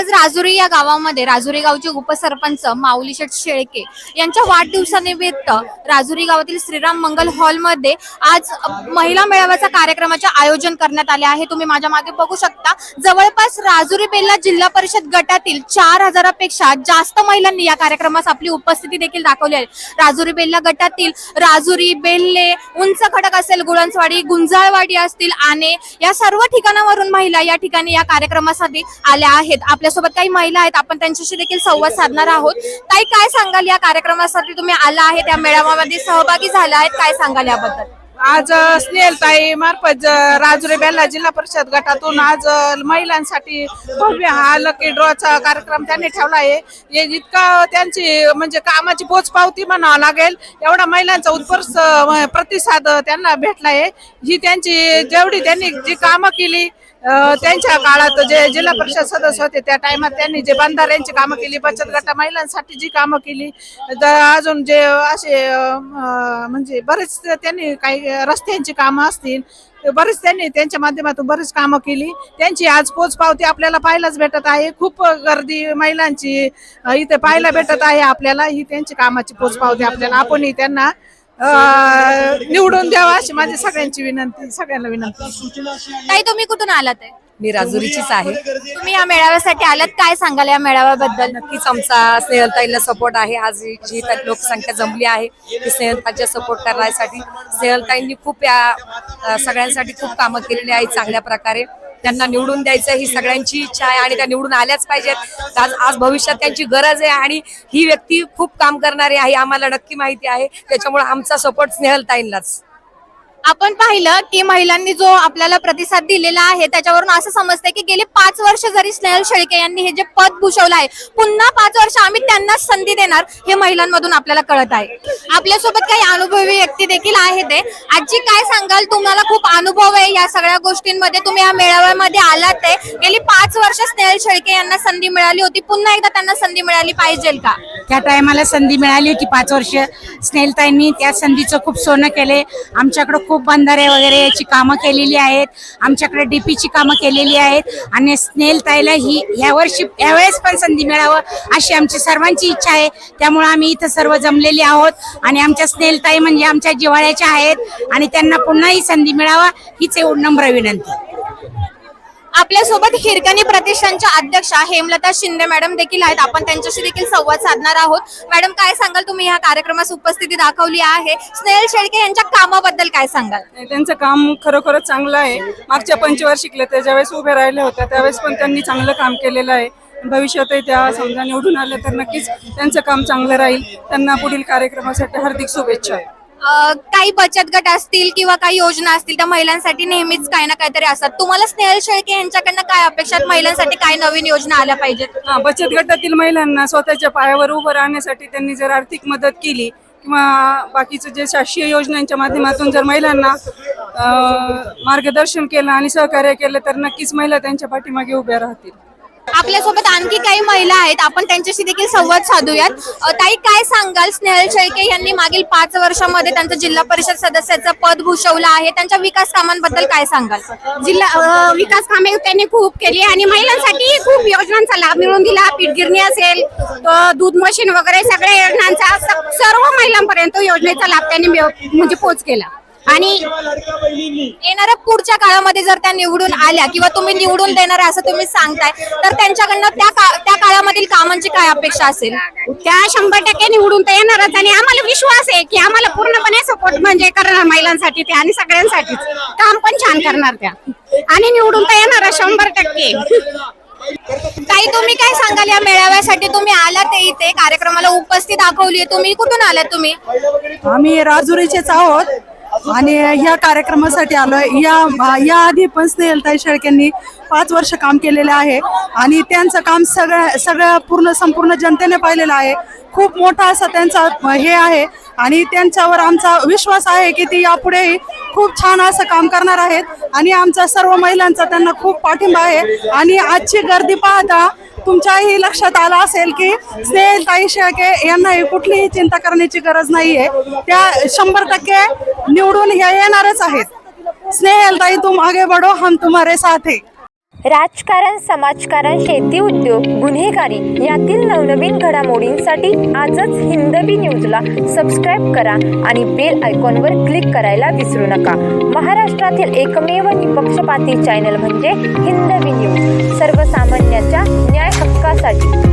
आज राजुरी या गावामध्ये राजुरी गावचे उपसरपंच माऊली शेठ शेळके यांच्या वाढदिवसानिमित्त राजुरी गावातील श्रीराम मंगल हॉलमध्ये आज महिला मेळाव्याचा कार्यक्रमाचे आयोजन करण्यात आले आहे. तुम्ही माझ्या मागे बघू शकता. जवळपास राजुरी बेल्ला जिल्हा परिषद गटातील चार हजारापेक्षा जास्त महिलांनी या कार्यक्रमास आपली उपस्थिती देखील दाखवली आहे. राजुरी बेल्ला गटातील राजुरी बेल्ले उंच खडक असेल गुळंचवाडी गुंजाळवाडी असतील आणि या सर्व ठिकाणावरून महिला या ठिकाणी या कार्यक्रमासाठी आल्या आहेत. आपल्या आपल्यासोबत काही महिला आहेत आपण त्यांच्याशी देखील संवाद साधणार आहोत. ताई काय सांगाल या कार्यक्रमासाठी? तुम्ही आला आहे त्या मेळाव्यामध्ये सहभागी झाला आहेत काय सांगाल याबद्दल? आज स्नेहलताई मार्फत ज- राजुरी बेल्ला जिल्हा परिषद गटातून आज महिलांसाठी भव्य हा लकी ड्रॉचा कार्यक्रम त्यांनी ठेवला आहे. हे इतका त्यांची म्हणजे कामाची पोचपावती म्हणावं लागेल. एवढा महिलांचा उत्कर्ष प्रतिसाद त्यांना भेटला आहे. ही त्यांची जेवढी त्यांनी जी कामं केली त्यांच्या काळात जे जिल्हा परिषद सदस्य होते त्या टायमात त्यांनी जे बंधाऱ्यांची कामं केली बचत गटा महिलांसाठी जी कामं केली तर अजून जे असे म्हणजे बरेच त्यांनी काही रस्त्यांची कामं असतील बरेच त्यांनी त्यांच्या माध्यमातून बरीच कामं केली. त्यांची आज पोचपावती आपल्याला पाहायलाच भेटत आहे. खूप गर्दी महिलांची इथे पाहायला भेटत आहे आपल्याला. ही त्यांची कामाची पोचपावती आपल्याला. आपणही त्यांना निवडून द्यावा अशी माझी सगळ्यांची विनंती सगळ्यांना विनंती. ताई तुम्ही कुठून आलात? आहे? मी राजुरीचीच आहे. तुम्ही या मेळाव्यासाठी आलात. काय सांगाल या मेळाव्याबद्दल? नक्कीच आमचा स्नेहलताईला सपोर्ट आहे. आज जी लोकसंख्या जमली आहे ती स्नेहलताईच्या सपोर्ट करण्यासाठी स्नेहलताईंनी खूप या सगळ्यांसाठी खूप कामं केलेली आहेत चांगल्या प्रकारे. त्यांना निवडून द्यायचं ही सगळ्यांची इच्छा आहे आणि त्या निवडून आल्याच पाहिजेत. आज आज भविष्यात त्यांची गरज आहे आणि ही व्यक्ती खूप काम करणारी आहे आम्हाला नक्की माहिती आहे. त्याच्यामुळे आमचा सपोर्ट स्नेहलताईंनाच आपण पाहिलं की महिलांनी जो आपल्याला प्रतिसाद दिलेला आहे त्याच्यावरून असं समजतंय की गेले पाच वर्ष जरी स्नेहल शेळके यांनी हे जे पद भूषवलं आहे पुन्हा पाच वर्ष आम्ही त्यांनाच संधी देणार हे महिलांमधून आपल्याला कळत आहे. आपल्यासोबत काही अनुभवी व्यक्ती देखील आहेत ते. आजी काय सांगाल? तुम्हाला खूप अनुभव आहे या सगळ्या गोष्टींमध्ये तुम्ही या मेळाव्यामध्ये आलात आहे. गेली पाच वर्ष स्नेहल शेळके यांना संधी मिळाली होती. पुन्हा एकदा त्यांना संधी मिळाली पाहिजे का? त्या टायमाला संधी मिळाली होती पाच वर्ष. स्नेलताईंनी त्या संधीचं खूप सोनं केले. आमच्याकडे खूप बंधारे वगैरे याची कामं केलेली आहेत. आमच्याकडे डीपीची कामं केलेली आहेत. आणि स्नेलताईला ही यावर्षी यावेळेस पण संधी मिळावं अशी आमची सर्वांची इच्छा आहे. त्यामुळं आम्ही इथं सर्व जमलेले आहोत. आणि आमच्या स्नेलताई म्हणजे आमच्या जिव्हाळ्याच्या आहेत. आणि त्यांना पुन्हा ही संधी मिळावा हीच एवढ नम्र विनंती. आपल्यासोबत हिरकणी प्रतिष्ठानच्या अध्यक्षा हेमलता शिंदे मॅडम देखील आहेत. आपण त्यांच्याशी देखील संवाद साधणार आहोत. मॅडम काय सांगाल? तुम्ही ह्या कार्यक्रमास उपस्थिती दाखवली आहे. स्नेहल शेळके यांच्या कामाबद्दल काय सांगाल? त्यांचं काम खरोखरच चांगलं आहे. मागच्या पंचवार्षिकला त्या ज्यावेळेस उभे राहिले होत्या त्यावेळेस पण त्यांनी चांगलं काम केलेलं आहे. भविष्यातही त्या समजा निवडून आल्या तर नक्कीच त्यांचं काम चांगलं राहील. त्यांना पुढील कार्यक्रमासाठी हार्दिक शुभेच्छा. आहे काही बचत गट असतील किंवा काही योजना असतील त्या महिलांसाठी नेहमीच काही ना काहीतरी असतात. तुम्हाला स्नेहल शेळके यांच्याकडनं काय अपेक्षा आहेत? महिलांसाठी काय नवीन योजना आल्या पाहिजेत? हा बचत गटातील महिलांना स्वतःच्या पायावर उभं राहण्यासाठी त्यांनी जर आर्थिक मदत केली किंवा बाकीचं जे शासकीय योजनांच्या माध्यमातून जर महिलांना अं, मार्गदर्शन केलं आणि सहकार्य केलं तर नक्कीच महिला त्यांच्या पाठीमागे उभ्या राहतील. आपल्यासोबत आणखी काही महिला आहेत. आपण त्यांच्याशी देखील संवाद साधूयात. ताई काय सांगाल? स्नेहल शेळके यांनी मागील पाच वर्षामध्ये त्यांचं जिल्हा परिषद सदस्याचं पद भूषवलं आहे. त्यांच्या विकास कामांबद्दल काय सांगाल? जिल्हा विकास कामे त्यांनी खूप केली आणि महिलांसाठी खूप योजनांचा लाभ मिळवून दिला. पीठगिरणी असेल दूध मशीन वगैरे सगळ्या योजनांचा सर्व महिलांपर्यंत योजनेचा लाभ त्यांनी म्हणजे पोच केला. आणि येणाऱ्या पुढच्या काळामध्ये जर त्या निवडून आल्या किंवा तुम्ही निवडून देणार असं तुम्ही सांगताय तर त्यांच्याकडनं त्या का- त्या काळामधील कामांची काय अपेक्षा असेल? त्या शंभर टक्के निवडून तर येणारच आणि आम्हाला विश्वास आहे की आम्हाला पूर्णपणे सपोर्ट म्हणजे करणार महिलांसाठी ते आणि सगळ्यांसाठीच. काम पण छान करणार त्या. आणि निवडून तर येणार शंभर टक्के. ताई तुम्ही काय सांगाल या मेळाव्यासाठी? तुम्ही आलात इथे कार्यक्रमाला उपस्थित दाखवली तुम्ही कुठून आलात तुम्ही? आम्ही राजुरीचेच आहोत. आणि या कार्यक्रमासाठी आलोय. या या आधी पण स्नेहलताई शेळकेंनी पाच वर्ष काम केलेले आहे. आणि त्यांचं काम सगळ्या सगळ्या पूर्ण संपूर्ण जनतेने पाहिलेलं आहे. खूप मोठा असा त्यांचा हे आहे. आणि त्यांच्यावर आमचा विश्वास आहे की ती यापुढेही खूप छान असं काम करणार आहेत. आणि आमचा सर्व महिलांचा त्यांना खूप पाठिंबा आहे. आणि आजची गर्दी पाहता तुमच्याही लक्षात आलं असेल की स्नेहल ताई शेळके यांनाही कुठलीही चिंता करण्याची गरज नाही आहे त्या शंभर टक्के निवडून हे येणारच आहेत. स्नेहलताई तुम आगे बढो हम तुम्हारे साथ है. राजकारण समाजकारण शेती उद्योग गुन्हेगारी यातील नवनवीन घडामोडींसाठी आजच हिंदवी न्यूजला सबस्क्राईब करा आणि बेल आयकॉनवर क्लिक करायला विसरू नका. महाराष्ट्रातील एकमेव निपक्षपाती चॅनल म्हणजे हिंदवी न्यूज सर्वसामान्यांच्या न्याय हक्कासाठी.